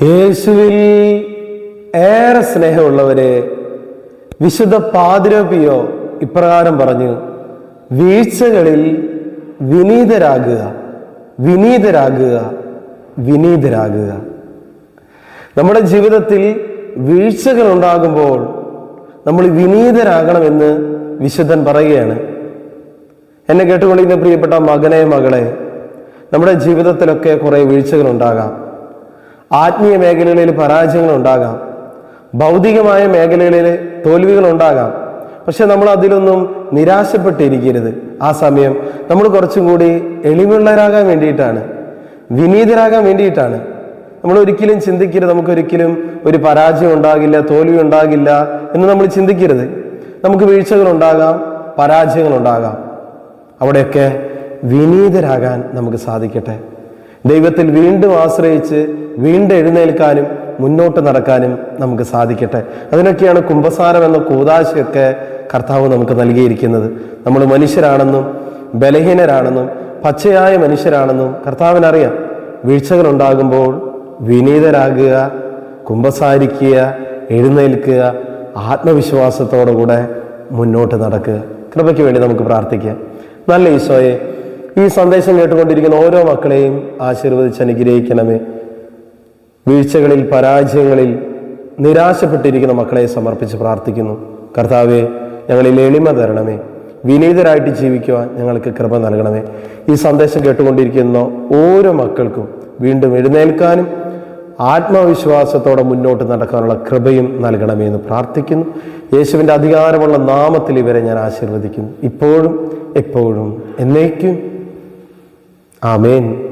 യേശുവിൽ ഏറെ സ്നേഹമുള്ളവരെ വിശുദ്ധ പാതിരോപിയോ ഇപ്രകാരം പറഞ്ഞു വീഴ്ചകളിൽ വിനീതരാകുക വിനീതരാകുക വിനീതരാകുക. നമ്മുടെ ജീവിതത്തിൽ വീഴ്ചകൾ ഉണ്ടാകുമ്പോൾ നമ്മൾ വിനീതരാകണമെന്ന് വിശുദ്ധൻ പറയുകയാണ്. എന്നെ കേട്ടുകൊണ്ടിരിക്കുന്ന പ്രിയപ്പെട്ട മകനെ മകളെ നമ്മുടെ ജീവിതത്തിലൊക്കെ കുറേ വീഴ്ചകൾ ഉണ്ടാകാം. ആത്മീയ മേഖലകളിൽ പരാജയങ്ങൾ ഉണ്ടാകാം ഭൗതികമായ മേഖലകളിൽ തോൽവികൾ ഉണ്ടാകാം പക്ഷെ നമ്മൾ അതിലൊന്നും നിരാശപ്പെട്ടിരിക്കരുത്. ആ സമയം നമ്മൾ കുറച്ചും കൂടി എളിമുള്ളവരാകാൻ വേണ്ടിയിട്ടാണ്. വിനീതരാകാൻ വേണ്ടിയിട്ടാണ്. നമ്മൾ ഒരിക്കലും ചിന്തിക്കരുത്. നമുക്കൊരിക്കലും ഒരു പരാജയം ഉണ്ടാകില്ല തോൽവി ഉണ്ടാകില്ല എന്ന് നമ്മൾ ചിന്തിക്കരുത്. നമുക്ക് വീഴ്ചകൾ ഉണ്ടാകാം പരാജയങ്ങൾ ഉണ്ടാകാം അവിടെയൊക്കെ വിനീതരാകാൻ നമുക്ക് സാധിക്കട്ടെ. ദൈവത്തിൽ വീണ്ടും ആശ്രയിച്ച് വീണ്ടും എഴുന്നേൽക്കാനും മുന്നോട്ട് നടക്കാനും നമുക്ക് സാധിക്കട്ടെ. അതിനൊക്കെയാണ് കുംഭസാരം എന്ന കൂതാശയൊക്കെ കർത്താവ് നമുക്ക് നൽകിയിരിക്കുന്നത്. നമ്മൾ മനുഷ്യരാണെന്നും ബലഹീനരാണെന്നും പച്ചയായ മനുഷ്യരാണെന്നും കർത്താവിനറിയാം. വീഴ്ചകൾ ഉണ്ടാകുമ്പോൾ വിനീതരാകുക കുംഭസാരിക്കുക എഴുന്നേൽക്കുക ആത്മവിശ്വാസത്തോടുകൂടെ മുന്നോട്ട് നടക്കുക. കൃപയ്ക്ക് വേണ്ടി നമുക്ക് പ്രാർത്ഥിക്കാം. നല്ല ഈശോയെ ഈ സന്ദേശം കേട്ടുകൊണ്ടിരിക്കുന്ന ഓരോ മക്കളെയും ആശീർവദിച്ച് അനുഗ്രഹിക്കണമേ. വീഴ്ചകളിൽ പരാജയങ്ങളിൽ നിരാശപ്പെട്ടിരിക്കുന്ന മക്കളെ സമർപ്പിച്ച് പ്രാർത്ഥിക്കുന്നു. കർത്താവെ ഞങ്ങളിൽ എളിമ തരണമേ. വിനീതരായിട്ട് ജീവിക്കുവാൻ ഞങ്ങൾക്ക് കൃപ നൽകണമേ. ഈ സന്ദേശം കേട്ടുകൊണ്ടിരിക്കുന്ന ഓരോ മക്കൾക്കും വീണ്ടും എഴുന്നേൽക്കാനും ആത്മവിശ്വാസത്തോടെ മുന്നോട്ട് നടക്കാനുള്ള കൃപയും നൽകണമേ എന്ന് പ്രാർത്ഥിക്കുന്നു. യേശുവിന്റെ അധികാരമുള്ള നാമത്തിൽ ഇവരെ ഞാൻ ആശീർവദിക്കുന്നു. ഇപ്പോഴും എപ്പോഴും എന്നേക്കും. ആമേൻ.